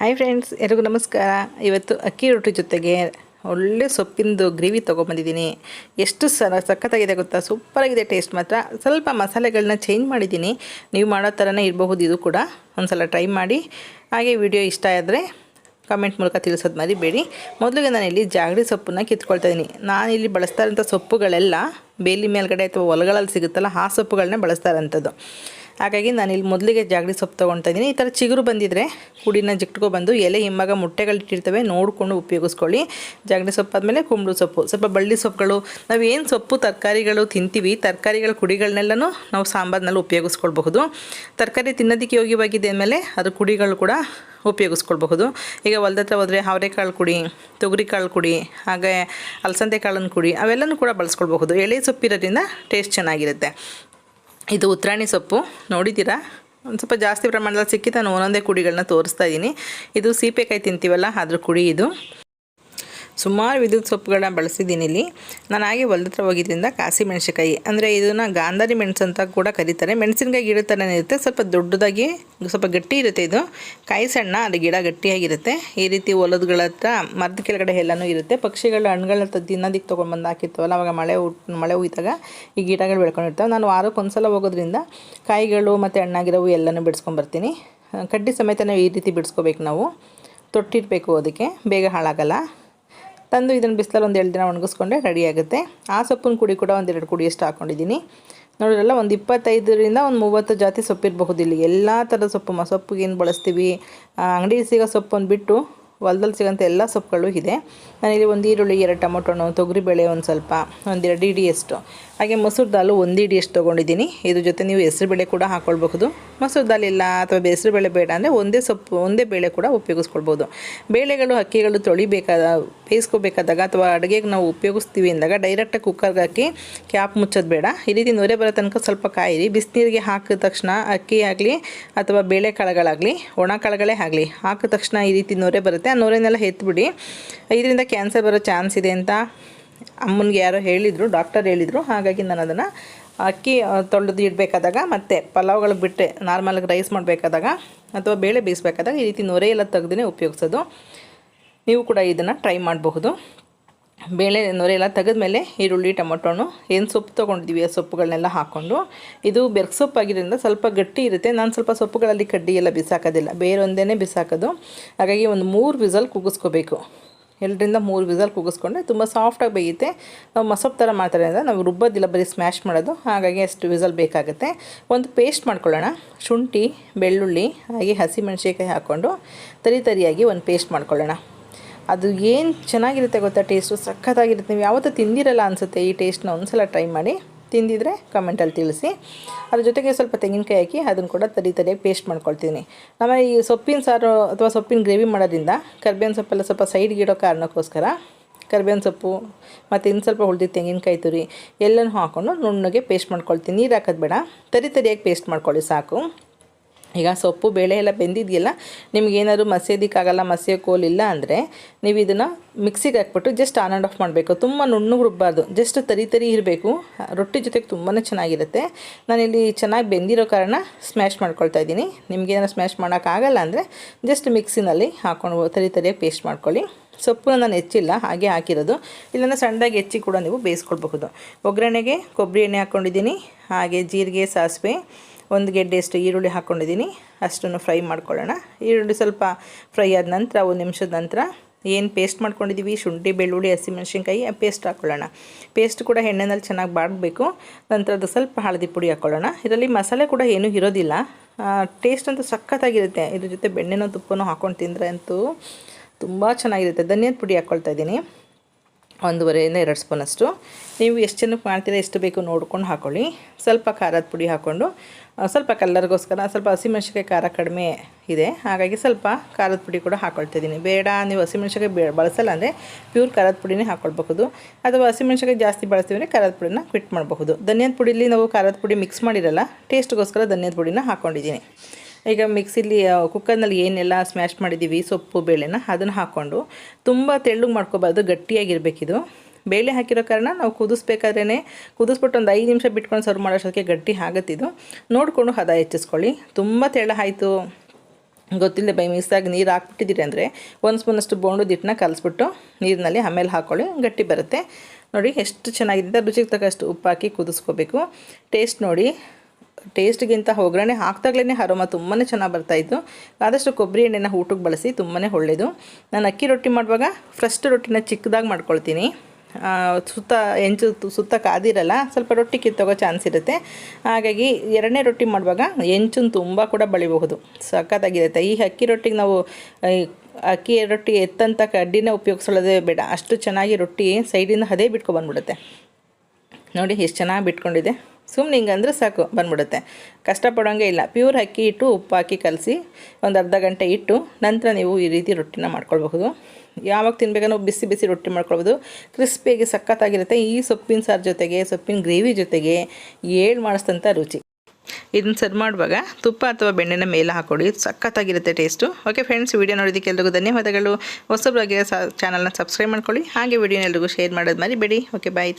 Hi friends ಎಲ್ರಿಗೂ ನಮಸ್ಕಾರ. ಇವತ್ತು ಅಕ್ಕಿ ರೊಟ್ಟಿ ಜೊತೆಗೆ ಒಳ್ಳೆ ಸೊಪ್ಪಿಂದು ಗ್ರೇವಿ ತೊಗೊಂಬಂದಿದ್ದೀನಿ. ಎಷ್ಟು ಸರ ಸಖತ್ತಾಗಿದೆ ಗೊತ್ತಾ? ಸೂಪರಾಗಿದೆ ಟೇಸ್ಟ್ ಮಾತ್ರ. ಸ್ವಲ್ಪ ಮಸಾಲೆಗಳನ್ನ ಚೇಂಜ್ ಮಾಡಿದ್ದೀನಿ. ನೀವು ಮಾಡೋ ಥರನೇ ಇರಬಹುದು ಇದು ಕೂಡ. ಒಂದ್ಸಲ ಟ್ರೈ ಮಾಡಿ. ಹಾಗೆ ವಿಡಿಯೋ ಇಷ್ಟ ಆದರೆ ಕಮೆಂಟ್ ಮೂಲಕ ತಿಳಿಸೋದು ಮರಿಬೇಡಿ. ಮೊದಲಿಗೆ ನಾನಿಲ್ಲಿ ಜಾಗಡಿ ಸೊಪ್ಪನ್ನ ಕಿತ್ಕೊಳ್ತಾ ಇದ್ದೀನಿ. ನಾನಿಲ್ಲಿ ಬಳಸ್ತಾ ಸೊಪ್ಪುಗಳೆಲ್ಲ ಬೇಲಿ ಮೇಲ್ಗಡೆ ಅಥವಾ ಹೊಲಗಳಲ್ಲಿ ಸಿಗುತ್ತಲ್ಲ, ಆ ಸೊಪ್ಪುಗಳನ್ನೇ ಬಳಸ್ತಾ ಇರೋಂಥದ್ದು. ಹಾಗಾಗಿ ನಾನು ಇಲ್ಲಿ ಮೊದಲಿಗೆ ಜಾಗಡಿ ಸೊಪ್ಪು ತೊಗೊಳ್ತಾ ಇದ್ದೀನಿ. ಈ ಥರ ಚಿಗುರು ಬಂದಿದ್ರೆ ಕುಡಿನ ಬಂದು ಎಲೆ, ಹಿಮ್ಮಾಗ ಮೊಟ್ಟೆಗಳಿಟ್ಟಿರ್ತವೆ ನೋಡಿಕೊಂಡು ಉಪಯೋಗಿಸ್ಕೊಳ್ಳಿ. ಜಾಗಡಿ ಸೊಪ್ಪು ಆದಮೇಲೆ ಕುಂಬಳು ಸೊಪ್ಪು. ಸ್ವಲ್ಪ ಬಳ್ಳಿ ಸೊಪ್ಪುಗಳು. ನಾವು ಏನು ಸೊಪ್ಪು ತರಕಾರಿಗಳು ತಿಂತೀವಿ, ತರಕಾರಿಗಳ ಕುಡಿಗಳನ್ನೆಲ್ಲನೂ ನಾವು ಸಾಂಬಾರ್ನಲ್ಲಿ ಉಪಯೋಗಿಸ್ಕೊಳ್ಬಹುದು. ತರಕಾರಿ ತಿನ್ನೋದಕ್ಕೆ ಯೋಗ್ಯವಾಗಿದೆ ಅಂದಮೇಲೆ ಅದು ಕುಡಿಗಳು ಕೂಡ ಉಪಯೋಗಿಸ್ಕೊಳ್ಬಹುದು. ಈಗ ಹೊಲ್ದ ಹತ್ರ ಹೋದರೆ ಅವರೆಕಾಳು ಕುಡಿ, ತೊಗರಿಕಾಳು ಕುಡಿ, ಹಾಗೆ ಅಲಸಂದೆ ಕಾಳನ್ನು ಕುಡಿ, ಅವೆಲ್ಲನೂ ಕೂಡ ಬಳಸ್ಕೊಳ್ಬಹುದು. ಎಳೆ ಸೊಪ್ಪಿರೋದ್ರಿಂದ ಟೇಸ್ಟ್ ಚೆನ್ನಾಗಿರುತ್ತೆ. ಇದು ಉತ್ತರಾಣಿ ಸೊಪ್ಪು. ನೋಡಿದ್ದೀರಾ? ಒಂದು ಸ್ವಲ್ಪ ಜಾಸ್ತಿ ಪ್ರಮಾಣದಲ್ಲಿ ಸಿಕ್ಕಿ ನಾನು ಒಂದೊಂದೇ ಕುಡಿಗಳನ್ನ ತೋರಿಸ್ತಾ ಇದ್ದೀನಿ. ಇದು ಸೀಪೆಕಾಯಿ ತಿಂತೀವಲ್ಲ, ಅದ್ರ ಕುಡಿ ಇದು. ಸುಮಾರು ವಿದ್ಯುತ್ ಸೊಪ್ಪುಗಳನ್ನ ಬಳಸಿದ್ದೀನಿ ಇಲ್ಲಿ. ನಾನು ಹಾಗೆ ಹೊಲದತ್ರ ಹೋಗಿದ್ದರಿಂದ ಕಾಸಿ ಮೆಣಸಿನಕಾಯಿ. ಅಂದರೆ ಇದನ್ನು ಗಾಂಧಾರಿ ಮೆಣಸು ಅಂತ ಕೂಡ ಕರೀತಾರೆ. ಮೆಣಸಿನಕಾಯಿ ಗಿಡ ಥರನೇ ಇರುತ್ತೆ. ಸ್ವಲ್ಪ ದೊಡ್ಡದಾಗಿ ಸ್ವಲ್ಪ ಗಟ್ಟಿ ಇರುತ್ತೆ ಇದು. ಕಾಯಿ ಸಣ್ಣ ಅದು ಗಿಡ ಗಟ್ಟಿಯಾಗಿರುತ್ತೆ. ಈ ರೀತಿ ಹೊಲದಗಳ ಹತ್ರ ಮರದ ಕೆಳಗಡೆ ಎಲ್ಲನೂ ಇರುತ್ತೆ. ಪಕ್ಷಿಗಳು, ಹಣ್ಣುಗಳನ್ನ ತಿನ್ನೋದಕ್ಕೆ ತೊಗೊಂಡ್ಬಂದು ಹಾಕಿರ್ತಾವಲ್ಲ, ಅವಾಗ ಮಳೆ ಮಳೆ ಹೋಯ್ತಾಗ ಈ ಗಿಡಗಳು ಬೆಳ್ಕೊಂಡಿರ್ತವೆ. ನಾನು ವಾರಕ್ಕೆ ಒಂದು ಸಲ ಹೋಗೋದ್ರಿಂದ ಕಾಯಿಗಳು ಮತ್ತು ಹಣ್ಣಾಗಿರೋವು ಎಲ್ಲನೂ ಬಿಡಿಸ್ಕೊಂಬರ್ತೀನಿ. ಕಡ್ಡಿ ಸಮೇತನೇ ಈ ರೀತಿ ಬಿಡಿಸ್ಕೋಬೇಕು ನಾವು. ತೊಟ್ಟಿರಬೇಕು ಅದಕ್ಕೆ. ಬೇಗ ಹಾಳಾಗಲ್ಲ. ತಂದು ಇದನ್ನು ಬಿಸಿಲಲ್ಲಿ ಒಂದು ಎರಡು ದಿನ ಒಣಗಿಸ್ಕೊಂಡೆ ರೆಡಿ ಆಗುತ್ತೆ. ಆ ಸೊಪ್ಪಿನ ಕುಡಿ ಕೂಡ ಒಂದೆರಡು ಕುಡಿಯಷ್ಟು ಹಾಕ್ಕೊಂಡಿದ್ದೀನಿ ನೋಡಿರಲ್ಲ ಒಂದು ಇಪ್ಪತ್ತೈದರಿಂದ ಒಂದು ಮೂವತ್ತು ಜಾತಿ ಸೊಪ್ಪಿರಬಹುದು ಇಲ್ಲಿ. ಎಲ್ಲ ಥರದ ಸೊಪ್ಪು ಸೊಪ್ಪಿಗೆ ಏನು ಬಳಸ್ತೀವಿ. ಅಂಗಡಿ ಸಿಗೋ ಸೊಪ್ಪನ್ನು ಬಿಟ್ಟು ಹೊಲದಲ್ಲಿ ಸಿಗೋಂಥ ಎಲ್ಲ ಸೊಪ್ಪುಗಳು ಇದೆ. ನಾನಿಲ್ಲಿ ಒಂದು ಈರುಳ್ಳಿ, ಎರಡು ಟೊಮೊಟೊ ಹಣ್ಣು ತೊಗರಿಬೇಳೆ ಒಂದು ಸ್ವಲ್ಪ ಒಂದೆರಡು ಇಡಿ ಅಷ್ಟು ಹಾಗೆ ಮೊಸರು ದಾಲು ಒಂದು ಇಡಿ ಎಷ್ಟು ತೊಗೊಂಡಿದ್ದೀನಿ. ಇದ್ರ ಜೊತೆ ನೀವು ಹೆಸರುಬೇಳೆ ಕೂಡ ಹಾಕ್ಕೊಳ್ಬಹುದು ಮೊಸರು ದಾಲ್ ಇಲ್ಲ ಅಥವಾ ಹೆಸರುಬೇಳೆ ಬೇಡ ಅಂದರೆ ಒಂದೇ ಸೊಪ್ಪು, ಒಂದೇ ಬೇಳೆ ಕೂಡ ಉಪಯೋಗಿಸ್ಕೊಳ್ಬೋದು ಬೇಳೆಗಳು, ಅಕ್ಕಿಗಳು ತೊಳಿಬೇಕಾದ, ಬೇಯಿಸ್ಕೋಬೇಕಾದಾಗ ಅಥವಾ ಅಡುಗೆಗೆ ನಾವು ಉಪಯೋಗಿಸ್ತೀವಿ ಅಂದಾಗ ಡೈರೆಕ್ಟಾಗಿ ಕುಕ್ಕರ್ಗೆ ಹಾಕಿ ಕ್ಯಾಪ್ ಮುಚ್ಚೋದು ಬೇಡ. ಈ ರೀತಿ ನೊರೆ ಬರೋ ತನಕ ಸ್ವಲ್ಪ ಕಾಯಿರಿ. ಬಿಸಿನೀರಿಗೆ ಹಾಕಿದ ತಕ್ಷಣ ಅಕ್ಕಿ ಆಗಲಿ ಅಥವಾ ಬೇಳೆ ಕಾಳುಗಳಾಗಲಿ, ಒಣ ಕಾಳುಗಳೇ ಆಗಲಿ ಹಾಕಿದ ತಕ್ಷಣ ಈ ರೀತಿ ನೊರೆ ಬರುತ್ತೆ. ಆ ನೊರೆನೆಲ್ಲ ಎತ್ಬಿಡಿ. ಇದರಿಂದ ಕ್ಯಾನ್ಸರ್ ಬರೋ ಚಾನ್ಸ್ ಇದೆ ಅಂತ ಅಮ್ಮನಿಗೆ ಯಾರೋ ಹೇಳಿದರು, ಡಾಕ್ಟರ್ ಹೇಳಿದರು. ಹಾಗಾಗಿ ನಾನು ಅದನ್ನು ಅಕ್ಕಿ ತೊಳೆದು ಇಡಬೇಕಾದಾಗ ಮತ್ತು ಪಲಾವ್ಗಳು ಬಿಟ್ಟೆ ನಾರ್ಮಲಾಗಿ ರೈಸ್ ಮಾಡಬೇಕಾದಾಗ ಅಥವಾ ಬೇಳೆ ಬೇಯಿಸ್ಬೇಕಾದಾಗ ಈ ರೀತಿ ನೊರೆ ಎಲ್ಲ ತೆಗ್ದೇ ಉಪಯೋಗಿಸೋದು. ನೀವು ಕೂಡ ಇದನ್ನು ಟ್ರೈ ಮಾಡಬಹುದು. ಬೇಳೆ ನೊರೆಯೆಲ್ಲ ಎಲ್ಲ ತೆಗೆದ್ಮೇಲೆ ಈರುಳ್ಳಿ, ಟೊಮೊಟೊನು, ಏನು ಸೊಪ್ಪು ತೊಗೊಂಡಿದ್ದೀವಿ ಆ ಸೊಪ್ಪುಗಳನ್ನೆಲ್ಲ ಹಾಕ್ಕೊಂಡು. ಇದು ಬೆರ್ಕ್ ಸೊಪ್ಪಾಗಿರೋದ್ರಿಂದ ಸ್ವಲ್ಪ ಗಟ್ಟಿ ಇರುತ್ತೆ. ನಾನು ಸ್ವಲ್ಪ ಸೊಪ್ಪುಗಳಲ್ಲಿ ಕಡ್ಡಿ ಎಲ್ಲ ಬಿಸಾಕೋದಿಲ್ಲ. ಬೇರೊಂದೇ ಬಿಸಾಕೋದು. ಹಾಗಾಗಿ ಒಂದು ಮೂರು ವಿಸಲ್ ಕುಗ್ಗಿಸ್ಕೋಬೇಕು. ಎರಡರಿಂದ ಮೂರು ವಿಸಲ್ ಕೂಗಿಸ್ಕೊಂಡ್ರೆ ತುಂಬ ಸಾಫ್ಟಾಗಿ ಬೇಯುತ್ತೆ. ನಾವು ಮಸೊಪ್ಪು ಥರ ಮಾಡ್ತಾರೆ ಅಂದರೆ ನಾವು ರುಬ್ಬೋದಿಲ್ಲ, ಬರೀ ಸ್ಮ್ಯಾಶ್ ಮಾಡೋದು. ಹಾಗಾಗಿ ಅಷ್ಟು ವಿಸಲ್ ಬೇಕಾಗುತ್ತೆ. ಒಂದು ಪೇಸ್ಟ್ ಮಾಡ್ಕೊಳ್ಳೋಣ. ಶುಂಠಿ, ಬೆಳ್ಳುಳ್ಳಿ, ಹಾಗೆ ಹಸಿ ಹಾಕ್ಕೊಂಡು ತರಿ ತರಿಯಾಗಿ ಒಂದು ಪೇಸ್ಟ್ ಮಾಡ್ಕೊಳ್ಳೋಣ. ಅದು ಏನು ಚೆನ್ನಾಗಿರುತ್ತೆ ಗೊತ್ತಾ? ಟೇಸ್ಟು ಸಖತ್ತಾಗಿರುತ್ತೆ. ನೀವು ಯಾವತ್ತೂ ತಿಂದಿರಲ್ಲ ಅನಿಸುತ್ತೆ ಈ ಟೇಸ್ಟ್ನ ಒಂದು ಸಲ ಟ್ರೈ ಮಾಡಿ. ತಿಂದಿದ್ರೆ ಕಮೆಂಟಲ್ಲಿ ತಿಳಿಸಿ. ಅದ್ರ ಜೊತೆಗೆ ಸ್ವಲ್ಪ ತೆಂಗಿನಕಾಯಿ ಹಾಕಿ ಅದನ್ನು ಕೂಡ ತರಿ ತರಿಯಾಗಿ ಪೇಸ್ಟ್ ಮಾಡ್ಕೊಳ್ತೀನಿ. ನಮ್ಮ ಈ ಸೊಪ್ಪಿನ ಸಾರು ಅಥವಾ ಸೊಪ್ಪಿನ ಗ್ರೇವಿ ಮಾಡೋದ್ರಿಂದ ಕರ್ಬೇವಿನ ಸೊಪ್ಪೆಲ್ಲ ಸ್ವಲ್ಪ ಸೈಡ್ಗೆ ಇಡೋ ಕಾರಣಕ್ಕೋಸ್ಕರ ಕರ್ಬೇವಿನ ಸೊಪ್ಪು ಮತ್ತು ಇನ್ನು ಸ್ವಲ್ಪ ಉಳ್ದಿದ್ದು ತೆಂಗಿನಕಾಯಿ ತುರಿ ಎಲ್ಲನೂ ಹಾಕ್ಕೊಂಡು ನುಣ್ಣಗೆ ಪೇಸ್ಟ್ ಮಾಡ್ಕೊಳ್ತೀನಿ. ನೀರು ಹಾಕೋದು ಬೇಡ. ತರಿ ತರಿಯಾಗಿ ಪೇಸ್ಟ್ ಮಾಡ್ಕೊಳ್ಳಿ ಸಾಕು. ಈಗ ಸೊಪ್ಪು, ಬೇಳೆ ಎಲ್ಲ ಬೆಂದಿದೆಯಲ್ಲ ನಿಮಗೇನಾದ್ರು ಕೋಲ್ ಇಲ್ಲ ಅಂದರೆ ನೀವು ಇದನ್ನು ಮಿಕ್ಸಿಗೆ ಹಾಕ್ಬಿಟ್ಟು ಜಸ್ಟ್ ಆನ್ ಆ್ಯಂಡ್ ಆಫ್ ಮಾಡಬೇಕು. ತುಂಬ ನುಣ್ಣಗೆ ರುಬ್ಬಾರ್ದು ಜಸ್ಟ್ ತರಿ ತರಿ ಇರಬೇಕು. ರೊಟ್ಟಿ ಜೊತೆಗೆ ತುಂಬಾ ಚೆನ್ನಾಗಿರುತ್ತೆ. ನಾನಿಲ್ಲಿ ಚೆನ್ನಾಗಿ ಬೆಂದಿರೋ ಕಾರಣ ಸ್ಮ್ಯಾಶ್ ಮಾಡ್ಕೊಳ್ತಾ ಇದ್ದೀನಿ. ನಿಮಗೇನಾದ್ರು ಸ್ಮ್ಯಾಶ್ ಮಾಡೋಕ್ಕಾಗಲ್ಲ ಅಂದರೆ ಜಸ್ಟ್ ಮಿಕ್ಸಿನಲ್ಲಿ ಹಾಕ್ಕೊಂಡು ತರಿ ತರಿಯಾಗಿ ಪೇಸ್ಟ್ ಮಾಡ್ಕೊಳ್ಳಿ. ಸೊಪ್ಪನ್ನ ನಾನು ಹೆಚ್ಚಿಲ್ಲ, ಹಾಗೆ ಹಾಕಿರೋದು. ಇಲ್ಲನ ಸಣ್ಣದಾಗಿ ಹೆಚ್ಚಿ ಕೂಡ ನೀವು ಬೇಯಿಸ್ಕೊಳ್ಬಹುದು. ಒಗ್ಗರಣೆಗೆ ಕೊಬ್ಬರಿ ಎಣ್ಣೆ ಹಾಕ್ಕೊಂಡಿದ್ದೀನಿ ಹಾಗೆ ಜೀರಿಗೆ, ಸಾಸಿವೆ ಒಂದು ಗೆಡ್ಡೆಯಷ್ಟು ಈರುಳ್ಳಿ ಹಾಕ್ಕೊಂಡಿದ್ದೀನಿ, ಅಷ್ಟನ್ನು ಫ್ರೈ ಮಾಡ್ಕೊಳ್ಳೋಣ. ಈರುಳ್ಳಿ ಸ್ವಲ್ಪ ಫ್ರೈ ಆದ ನಂತರ, ಒಂದು ನಿಮಿಷದ ನಂತರ ಏನು ಪೇಸ್ಟ್ ಮಾಡ್ಕೊಂಡಿದ್ದೀವಿ? ಶುಂಠಿ, ಬೆಳ್ಳುಳ್ಳಿ, ಹಸಿಮೆಣ್ಸಿನ್ಕಾಯಿ ಪೇಸ್ಟ್ ಹಾಕ್ಕೊಳ್ಳೋಣ ಪೇಸ್ಟ್ ಕೂಡ ಎಣ್ಣೆನಲ್ಲಿ ಚೆನ್ನಾಗಿ ಬಾಡಬೇಕು. ನಂತರ ಅದು ಸ್ವಲ್ಪ ಹಳದಿ ಪುಡಿ ಹಾಕ್ಕೊಳ್ಳೋಣ ಇದರಲ್ಲಿ ಮಸಾಲೆ ಕೂಡ ಏನೂ ಇರೋದಿಲ್ಲ. ಟೇಸ್ಟ್ ಅಂತೂ ಸಖತ್ತಾಗಿರುತ್ತೆ. ಇದ್ರ ಜೊತೆ ಬೆಣ್ಣೆನೋ ತುಪ್ಪನೋ ಹಾಕ್ಕೊಂಡು ತಿಂದರೆ ಅಂತೂ ತುಂಬ ಚೆನ್ನಾಗಿರುತ್ತೆ. ಧನಿಯಾದ ಪುಡಿ ಹಾಕ್ಕೊಳ್ತಾ ಇದ್ದೀನಿ. ಒಂದೂವರೆಯಿಂದ ಎರಡು ಸ್ಪೂನಷ್ಟು. ನೀವು ಎಷ್ಟು ಜನಕ್ಕೆ ಮಾಡ್ತೀರಾ ಎಷ್ಟು ಬೇಕು ನೋಡ್ಕೊಂಡು ಹಾಕ್ಕೊಳ್ಳಿ ಸ್ವಲ್ಪ ಖಾರದ ಪುಡಿ ಹಾಕ್ಕೊಂಡು ಸ್ವಲ್ಪ ಕಲ್ಲರ್ಗೋಸ್ಕರ ಸ್ವಲ್ಪ ಹಸಿಮೆಣ್ಸಿಕಾಯಿ ಖಾರ ಕಡಿಮೆ ಇದೆ. ಹಾಗಾಗಿ ಸ್ವಲ್ಪ ಖಾರದ ಪುಡಿ ಕೂಡ ಹಾಕ್ಕೊಳ್ತಿದ್ದೀನಿ ಬೇಡ, ನೀವು ಹಸಿಮೆಣ್ಸಿಕಾಯಿ ಬೇ, ಬಳಸಲ್ಲ ಅಂದರೆ ಪ್ಯೂರ್ ಖಾರದ ಪುಡಿನೇ ಹಾಕ್ಕೊಳ್ಬಹುದು ಅಥವಾ ಹಸಿಮೆಣ್ಸಿಕಾಯಿ ಜಾಸ್ತಿ ಬಳಸ್ತೀವಿ ಅಂದರೆ ಖಾರದ ಪುಡಿನ ಕ್ವಿಟ್ ಮಾಡಬಹುದು. ಧನಿಯದ ಪುಡಿಲಿ ನಾವು ಖಾರದ ಪುಡಿ ಮಿಕ್ಸ್ ಮಾಡಿರಲ್ಲ, ಟೇಸ್ಟ್ಗೋಸ್ಕರ ಧನಿಯದ ಪುಡಿನ ಹಾಕ್ಕೊಂಡಿದ್ದೀನಿ ಈಗ ಮಿಕ್ಸಿಲಿ ಕುಕ್ಕರ್ನಲ್ಲಿ ಏನೆಲ್ಲ ಸ್ಮ್ಯಾಶ್ ಮಾಡಿದ್ದೀವಿ ಸೊಪ್ಪು, ಬೇಳೆನ, ಅದನ್ನು ಹಾಕ್ಕೊಂಡು ತುಂಬ ತೆಳ್ಳಗೆ ಮಾಡ್ಕೋಬಾರ್ದು, ಗಟ್ಟಿಯಾಗಿರಬೇಕಿದು. ಬೇಳೆ ಹಾಕಿರೋ ಕಾರಣ ನಾವು ಕುದಿಸ್ಬೇಕಾದ್ರೇ ಕುದಿಸ್ಬಿಟ್ಟು ಒಂದು ಐದು ನಿಮಿಷ ಬಿಟ್ಕೊಂಡು ಸರ್ವ್ ಮಾಡೋಷ್ಟಕ್ಕೆ ಗಟ್ಟಿ ಆಗತ್ತಿದು. ನೋಡಿಕೊಂಡು ಹದ ಹೆಚ್ಚಿಸ್ಕೊಳ್ಳಿ. ತುಂಬ ತೆಳ್ಳ ಆಯಿತು. ಗೊತ್ತಿಲ್ಲದೆ ಬೈ ಮಿಸ್ಸಾಗಿ ನೀರು ಹಾಕ್ಬಿಟ್ಟಿದ್ದೀರಿ ಅಂದರೆ ಒಂದು ಸ್ಪೂನಷ್ಟು ಬೋಂಡು ದಿಟ್ಟನ್ನ ಕಲಿಸ್ಬಿಟ್ಟು ನೀರಿನಲ್ಲಿ ಆಮೇಲೆ ಹಾಕ್ಕೊಳ್ಳಿ ಗಟ್ಟಿ ಬರುತ್ತೆ. ನೋಡಿ ಎಷ್ಟು ಚೆನ್ನಾಗಿದೆ. ರುಚಿಗೆ ತಕ್ಕಷ್ಟು ಉಪ್ಪು ಹಾಕಿ ಕುದಿಸ್ಕೋಬೇಕು. ಟೇಸ್ಟ್ ನೋಡಿ. ಟೇಸ್ಟ್ಗಿಂತ ಒಗ್ಗರಣೆ ಹಾಕ್ದಾಗ್ಲೇ ಹರೋಮ ತುಂಬಾ ಚೆನ್ನಾಗಿ ಬರ್ತಾಯಿತ್ತು ಆದಷ್ಟು ಕೊಬ್ಬರಿ ಎಣ್ಣೆನ ಊಟಕ್ಕೆ ಬಳಸಿ ತುಂಬಾ ಒಳ್ಳೆಯದು ನಾನು ಅಕ್ಕಿ ರೊಟ್ಟಿ ಮಾಡುವಾಗ ಫಸ್ಟ್ ರೊಟ್ಟಿನ ಚಿಕ್ಕದಾಗಿ ಮಾಡ್ಕೊಳ್ತೀನಿ. ಸುತ್ತ ಹೆಂಚು ಸುತ್ತ ಕಾದಿರಲ್ಲ ಸ್ವಲ್ಪ ರೊಟ್ಟಿ ಕಿತ್ತೋಗೋ ಚಾನ್ಸ್ ಇರುತ್ತೆ. ಹಾಗಾಗಿ ಎರಡನೇ ರೊಟ್ಟಿ ಮಾಡುವಾಗ ಹೆಂಚನ್ನು ತುಂಬ ಕೂಡ ಬಳಿಬಹುದು. ಸಖತ್ತಾಗಿರುತ್ತೆ ಈ ಅಕ್ಕಿ ರೊಟ್ಟಿಗೆ ನಾವು ಅಕ್ಕಿ ರೊಟ್ಟಿ ಎತ್ತಂಥ ಕಡ್ಡಿನೇ ಉಪಯೋಗಿಸೋದೇ ಬೇಡ. ಅಷ್ಟು ಚೆನ್ನಾಗಿ ರೊಟ್ಟಿ ಸೈಡಿಂದ ಅದೇ ಬಿಟ್ಕೊಬಂದ್ಬಿಡುತ್ತೆ ನೋಡಿ, ಎಷ್ಟು ಚೆನ್ನಾಗಿ ಬಿಟ್ಕೊಂಡಿದೆ. ಸುಮ್ಮನೆ ಹಿಂಗೆ ಅಂದರೆ ಸಾಕು, ಬಂದ್ಬಿಡುತ್ತೆ. ಕಷ್ಟಪಡೋಂಗೆ ಇಲ್ಲ. ಪ್ಯೂರ್ ಅಕ್ಕಿ ಇಟ್ಟು ಉಪ್ಪು ಹಾಕಿ ಕಲಸಿ ಒಂದು ಅರ್ಧ ಗಂಟೆ ಇಟ್ಟು ನಂತರ ನೀವು ಈ ರೀತಿ ರೊಟ್ಟಿನ ಮಾಡ್ಕೊಳ್ಬಹುದು. ಯಾವಾಗ ತಿನ್ಬೇಕನ್ನೋ ಬಿಸಿ ಬಿಸಿ ರೊಟ್ಟಿ ಮಾಡ್ಕೊಳ್ಬೋದು ಕ್ರಿಸ್ಪಿಯಾಗಿ ಸಖತ್ತಾಗಿರುತ್ತೆ. ಈ ಸೊಪ್ಪಿನ ಸಾರು ಜೊತೆಗೆ, ಸೊಪ್ಪಿನ ಗ್ರೇವಿ ಜೊತೆಗೆ ಏಳು ಮಾಡಿಸ್ದಂಥ ರುಚಿ. ಇದನ್ನ ಸರ್ವ್ ಮಾಡುವಾಗ ತುಪ್ಪ ಅಥವಾ ಬೆಣ್ಣೆನ ಮೇಲೆ ಹಾಕೊಡಿ ಸಖತ್ತಾಗಿರುತ್ತೆ ಟೇಸ್ಟು. ಓಕೆ ಫ್ರೆಂಡ್ಸ್ ವಿಡಿಯೋ ನೋಡಿದಕ್ಕೆ ಎಲ್ರಿಗೂ ಧನ್ಯವಾದಗಳು ಹೊಸಬ್ರಾಗಿರೋ ಸ ಚಾನಲ್ನ ಸಬ್ಸ್ಕ್ರೈಬ್ ಮಾಡ್ಕೊಳ್ಳಿ. ಹಾಗೆ ವಿಡಿಯೋನ ಎಲ್ರಿಗೂ ಶೇರ್ ಮಾಡೋದು ಮರಿಬೇಡಿ. Okay bye